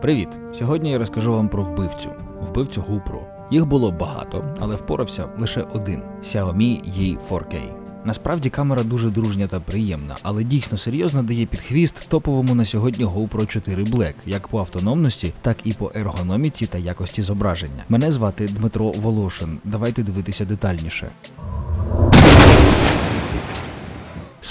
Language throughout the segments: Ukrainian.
Привіт! Сьогодні я розкажу вам про вбивцю. Вбивцю GoPro. Їх було багато, але впорався лише один Xiaomi Yi 4K. Насправді камера дуже дружня та приємна, але дійсно серйозно дає під хвіст топовому на сьогодні GoPro 4 Black, як по автономності, так і по ергономіці та якості зображення. Мене звати Дмитро Волошин. Давайте дивитися детальніше.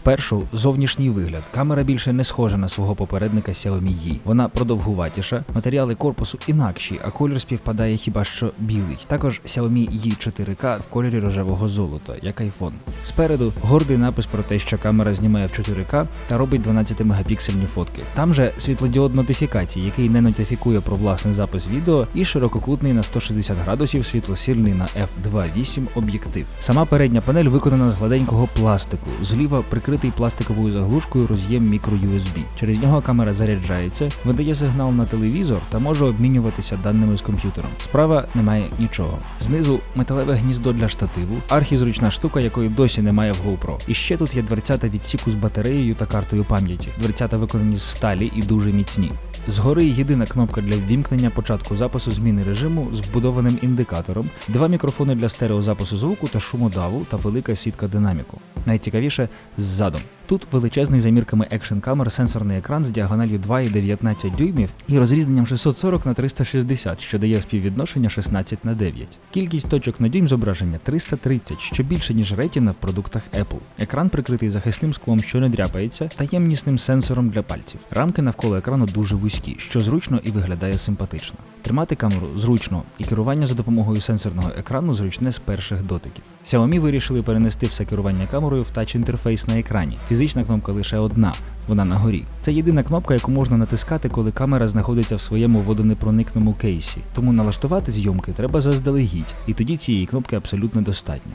Спершу зовнішній вигляд. Камера більше не схожа на свого попередника Xiaomi Yi. Вона продовгуватіша, матеріали корпусу інакші, а колір співпадає хіба що білий. Також Xiaomi Yi 4K в кольорі рожевого золота, як iPhone. Спереду гордий напис про те, що камера знімає в 4К та робить 12 мегапіксельні фотки. Там же світлодіод нотифікації, який не нотифікує про власний запис відео, і ширококутний на 160 градусів світлосильний на f2.8 об'єктив. Сама передня панель виконана з гладенького пластику. Зліва прикритий пластиковою заглушкою роз'єм microUSB. Через нього камера заряджається, видає сигнал на телевізор та може обмінюватися даними з комп'ютером. Справа немає нічого. Знизу металеве гніздо для штативу, архізручна штука, якої досі немає в GoPro. І ще тут є дверцята відсіку з батареєю та картою пам'яті. Дверцята виконані з сталі і дуже міцні. Згори єдина кнопка для ввімкнення початку запису зміни режиму з вбудованим індикатором, два мікрофони для стереозапису звуку та шумодаву та велика сітка динаміку. Найцікавіше ззаду. Тут величезний за мірками екшн камер сенсорний екран з діагональю 2,19 дюймів і розрізненням 640 на 360, що дає співвідношення 16 на 9. Кількість точок на дюйм зображення 330, що більше ніж ретіна в продуктах Apple. Екран прикритий захисним склом, що не дряпається, та ємнісним сенсором для пальців. Рамки навколо екрану дуже вузькі, що зручно і виглядає симпатично. Тримати камеру зручно, і керування за допомогою сенсорного екрану зручне з перших дотиків. Xiaomi вирішили перенести все керування камерою в тач інтерфейс на екрані. Фізична кнопка лише одна, вона на горі. Це єдина кнопка, яку можна натискати, коли камера знаходиться в своєму водонепроникному кейсі. Тому налаштувати зйомки треба заздалегідь, і тоді цієї кнопки абсолютно достатньо.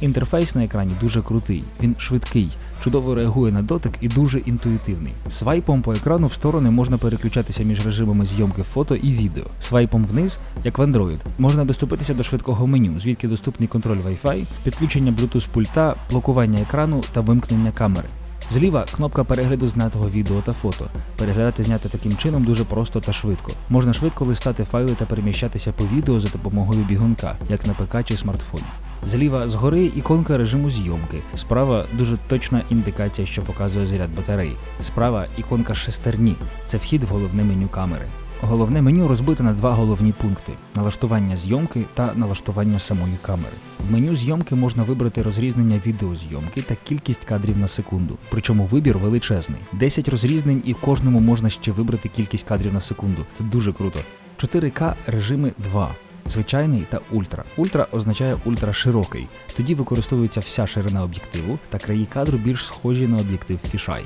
Інтерфейс на екрані дуже крутий, він швидкий, чудово реагує на дотик і дуже інтуїтивний. Свайпом по екрану в сторони можна переключатися між режимами зйомки фото і відео. Свайпом вниз, як в Android, можна доступитися до швидкого меню, звідки доступний контроль Wi-Fi, підключення Bluetooth пульта, блокування екрану та вимкнення камери. Зліва кнопка перегляду знятого відео та фото. Переглядати зняте таким чином дуже просто та швидко. Можна швидко листати файли та переміщатися по відео за допомогою бігунка, як на ПК чи смартфоні. Зліва згори іконка режиму зйомки. Справа дуже точна індикація, що показує заряд батареї. Справа іконка шестерні. Це вхід в головне меню камери. Головне меню розбите на два головні пункти: налаштування зйомки та налаштування самої камери. В меню зйомки можна вибрати розрізнення відеозйомки та кількість кадрів на секунду. Причому вибір величезний. 10 розрізнень і в кожному можна ще вибрати кількість кадрів на секунду. Це дуже круто. 4К режими 2. Звичайний та ультра. Ультра означає ультраширокий. Тоді використовується вся ширина об'єктиву та краї кадру більш схожі на об'єктив фішай.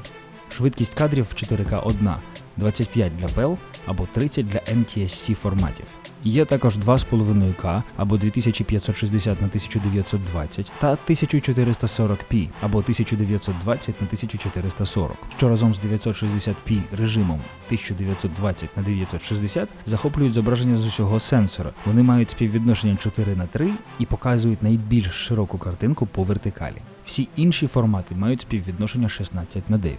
Швидкість кадрів в 4К одна, 25 для PEL або 30 для NTSC форматів. Є також 2,5К або 2560 на 1920 та 1440p або 1920 на 1440, що разом з 960p режимом 1920 на 960 захоплюють зображення з усього сенсора. Вони мають співвідношення 4 на 3 і показують найбільш широку картинку по вертикалі. Всі інші формати мають співвідношення 16 на 9.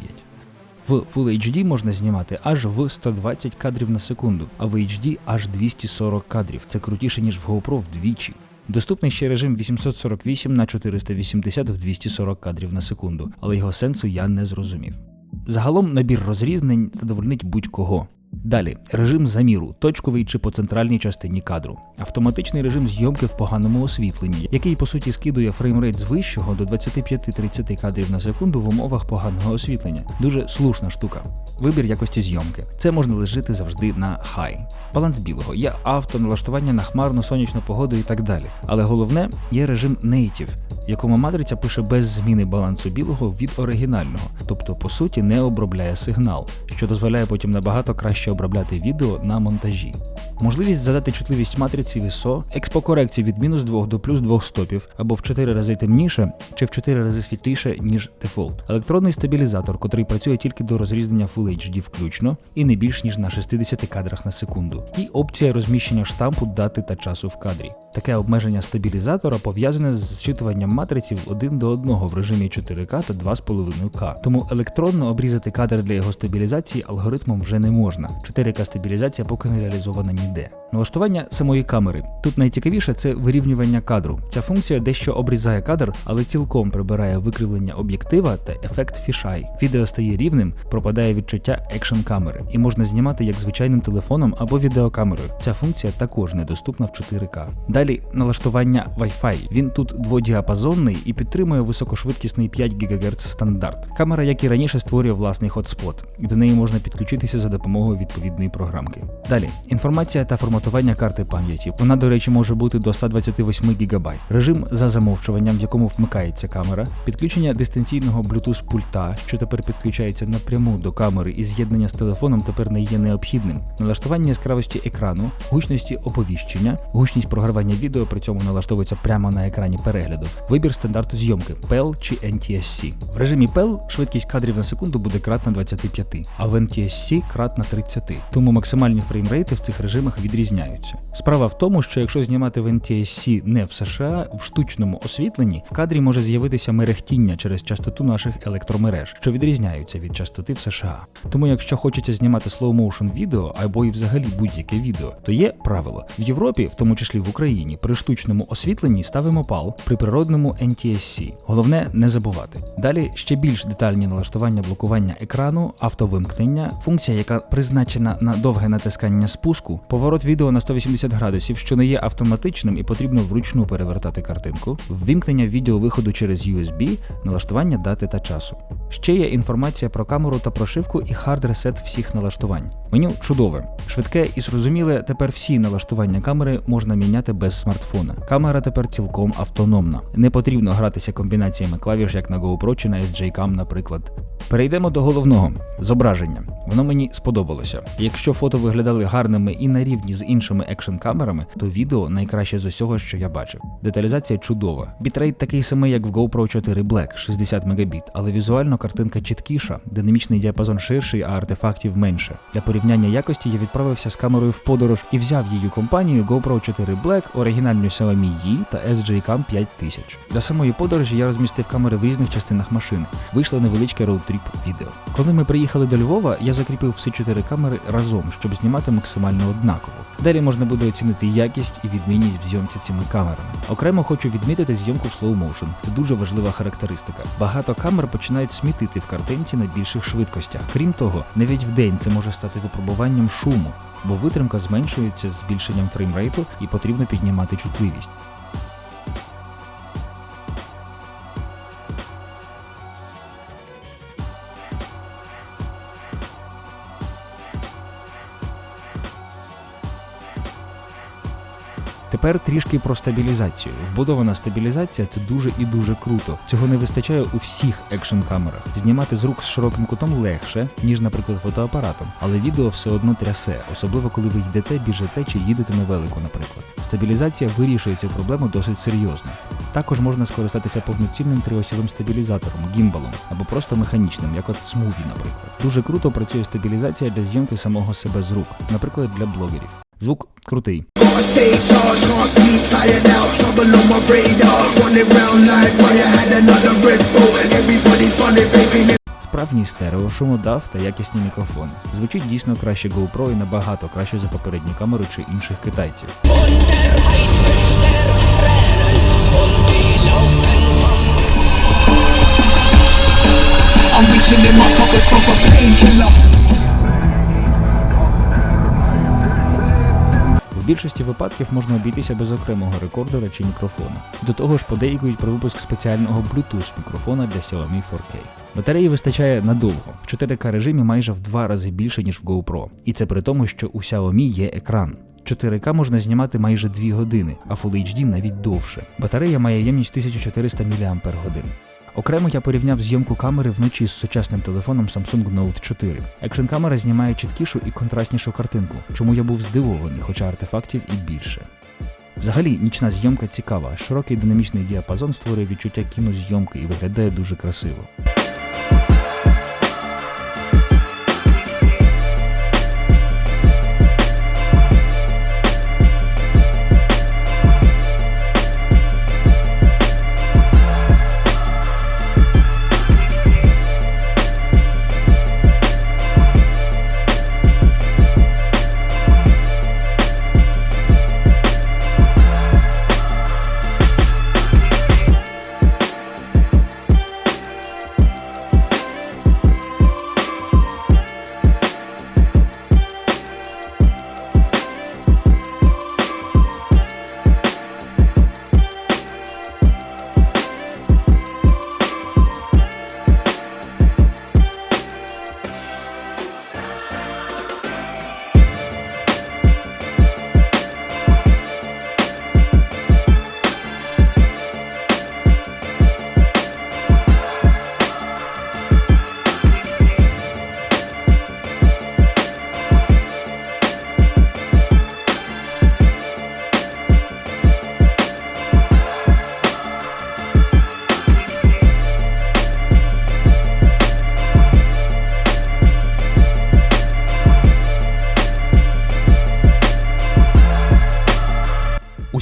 В Full HD можна знімати аж в 120 кадрів на секунду, а в HD аж 240 кадрів. Це крутіше, ніж в GoPro вдвічі. Доступний ще режим 848 на 480 в 240 кадрів на секунду, але його сенсу я не зрозумів. Загалом набір розрізнень задовольнить будь-кого. Далі режим заміру, точковий чи по центральній частині кадру, автоматичний режим зйомки в поганому освітленні, який по суті скидує фреймрейт з вищого до 25-30 кадрів на секунду в умовах поганого освітлення. Дуже слушна штука. Вибір якості зйомки. Це можна лежити завжди на хай. Баланс білого, є авто, налаштування на хмарну сонячну погоду і так далі. Але головне є режим Native, якому матриця пише без зміни балансу білого від оригінального, тобто по суті не обробляє сигнал, що дозволяє потім набагато краще обробляти відео на монтажі. можливість задати чутливість матриці ISO, експокорекцію від мінус 2 до плюс 2 стопів, або в 4 рази темніше чи в 4 рази світліше, ніж дефолт. Електронний стабілізатор, котрий працює тільки до розрізнення Full HD включно і не більш ніж на 60 кадрах на секунду. І опція розміщення штампу дати та часу в кадрі. Таке обмеження стабілізатора пов'язане з зчитуванням матриців 1 до 1 в режимі 4К та 2,5К. Тому електронно обрізати кадр для його стабілізації алгоритмом вже не можна. 4К стабілізація поки не реалізована ніде. Налаштування самої камери. Тут найцікавіше це вирівнювання кадру. Ця функція дещо обрізає кадр, але цілком прибирає викривлення об'єктива та ефект фішай. Відео стає рівним, пропадає відчуття екшн камери, і можна знімати як звичайним телефоном або відеокамерою. Ця функція також недоступна в 4К. Далі налаштування Wi-Fi. Він тут дводіапазонний і підтримує високошвидкісний 5 ГГц стандарт. Камера, як і раніше, створює власний хотспот, і до неї можна підключитися за допомогою відповідної програмки. Далі інформація та форматування карти пам'яті. Вона, до речі, може бути до 128 ГБ. Режим за замовчуванням, в якому вмикається камера, підключення дистанційного Bluetooth пульта, що тепер підключається напряму до камери, і з'єднання з телефоном тепер не є необхідним. Налаштування яскравості екрану, гучності оповіщення, гучність програвання відео при цьому налаштовується прямо на екрані перегляду. Вибір стандарту зйомки PEL чи NTSC. В режимі PEL швидкість кадрів на секунду буде кратна 25, а в NTSC кратна 30. Тому максимальні фреймрейти в цих режимах відрізняються. Справа в тому, що якщо знімати в NTSC не в США, в штучному освітленні в кадрі може з'явитися мерехтіння через частоту наших електромереж, що відрізняються від частоти в США. Тому, якщо хочеться знімати slow-motion відео або і взагалі будь-яке відео, то є правило в Європі, в тому числі в Україні, при штучному освітленні ставимо пал, при природному NTSC. Головне не забувати. Далі ще більш детальні налаштування блокування екрану, автовимкнення, функція, яка призначена на довге натискання спуску, поворот відео на 180 градусів, що не є автоматичним і потрібно вручну перевертати картинку, ввімкнення відеовиходу через USB, налаштування дати та часу. Ще є інформація про камеру та прошивку і хард ресет всіх налаштувань. Меню чудове, швидке і зрозуміле. Тепер всі налаштування камери можна міняти без смартфона. Камера тепер цілком автономна. Не потрібно гратися комбінаціями клавіш, як на GoPro чи на SJ-Cam, наприклад. Перейдемо до головного зображення. Воно мені сподобалося. Якщо фото виглядали гарними і на рівні з іншими екшн камерами, то відео найкраще з усього, що я бачив. Деталізація чудова. Бітрейт такий самий, як в GoPro 4 Black 60 Мбіт, але візуально картинка чіткіша, динамічний діапазон ширший, а артефактів менше. Для порівняння якості я відправився з камерою в подорож і взяв її компанію GoPro 4 Black, оригінальну Xiaomi Yi та SJ-Cam 5000. Для самої подорожі я розмістив камери в різних частинах машини. Вийшло невеличке роутріп відео. Коли ми приїхали до Львова, я закріпив всі чотири камери разом, щоб знімати максимально однаково. Далі можна буде оцінити якість і відмінність в зйомці цими камерами. Окремо хочу відмітити зйомку в slow motion. Це дуже важлива характеристика. Багато камер починають смітити в картинці на більших швидкостях. Крім того, навіть в день це може стати випробуванням шуму, бо витримка зменшується з збільшенням фреймрейту і потрібно піднімати чутливість. Тепер трішки про стабілізацію. Вбудована стабілізація це дуже і дуже круто. Цього не вистачає у всіх екшн камерах. Знімати з рук з широким кутом легше, ніж, наприклад, фотоапаратом, але відео все одно трясе, особливо коли ви йдете, біжите чи їдете на велику, наприклад. Стабілізація вирішує цю проблему досить серйозно. Також можна скористатися повноцінним триосівим стабілізатором, гімбалом або просто механічним, як от Smoothie, наприклад. Дуже круто працює стабілізація для зйомки самого себе з рук, наприклад, для блогерів. Звук крутий. Справжній стерео, шумодав та якісні мікрофони. Звучить дійсно краще GoPro і набагато краще за попередні камери чи інших китайців. I'm reaching in my pocket for a painkiller. Більшості випадків можна обійтися без окремого рекордера чи мікрофона. До того ж, подейкують про випуск спеціального Bluetooth мікрофона для Xiaomi 4K. Батареї вистачає надовго. В 4К режимі майже в два рази більше, ніж в GoPro. І це при тому, що у Xiaomi є екран. 4К можна знімати майже 2 години, а Full HD навіть довше. Батарея має ємність 1400 мАч. Окремо я порівняв зйомку камери вночі з сучасним телефоном Samsung Note 4. Екшн камера знімає чіткішу і контрастнішу картинку, чому я був здивований, хоча артефактів і більше. Взагалі, нічна зйомка цікава, широкий динамічний діапазон створює відчуття кінозйомки і виглядає дуже красиво.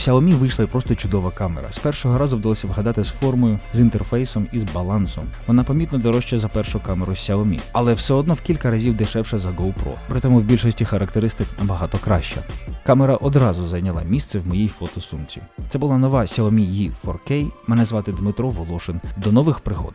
Xiaomi вийшла просто чудова камера. З першого разу вдалося вгадати з формою, з інтерфейсом і з балансом. Вона помітно дорожча за першу камеру Xiaomi, але все одно в кілька разів дешевша за GoPro. Притому в більшості характеристик набагато краща. Камера одразу зайняла місце в моїй фотосумці. Це була нова Xiaomi Yi 4K. Мене звати Дмитро Волошин. До нових пригод.